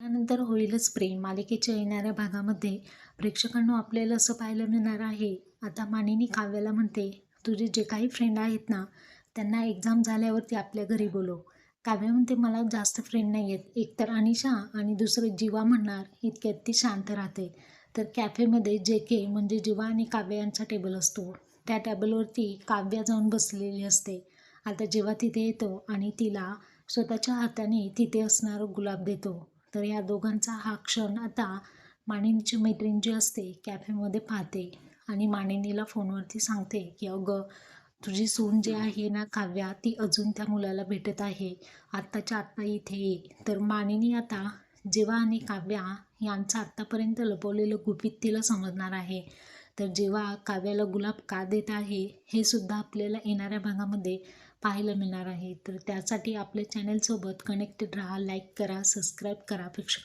त्यानंतर होईलच प्रेम. मालिकेच्या येणाऱ्या भागामध्ये प्रेक्षकांना आपल्याला असं पाहायला मिळणार आहे. आता मानिनी काव्याला म्हणते तुझे जे काही फ्रेंड आहेत ना त्यांना एक्झाम झाल्यावरती आपल्या घरी बोलव. काव्या म्हणते मला जास्त फ्रेंड नाही आहेत एकतर अनिशा आणि दुसरं जीवा म्हणणार इतक्यात ती शांत राहते. तर कॅफेमध्ये जे के म्हणजे जीवा आणि काव्या यांचा टेबल असतो. त्या टेबलवरती काव्या जाऊन बसलेली असते. आता जेव्हा तिथे येतो आणि तिला स्वतःच्या हाताने तिथे असणारं गुलाब देतो. तर या दोघांचा हा क्षण आता मानिनीची मैत्रीण जी असते कॅफेमध्ये पाहते आणि मानिनीला फोनवरती सांगते की अगं तुझी सून जी आहे ना काव्या ती अजून त्या मुलाला भेटत आहे. आत्ताच्या आत्ता इथे ये. तर मानिनी आता जेव्हा आणि काव्या यांचं आत्तापर्यंत लपवलेलं गुपित तिला समजणार आहे. तर जेव्हा काव्याला गुलाब का देत आहे हे सुद्धा आपल्याला येणाऱ्या भागामध्ये पाहायला मिळणार आहे. तर त्यासाठी आपल्या चॅनलसोबत कनेक्टेड राहा लाईक करा सबस्क्राईब करा प्रेक्षक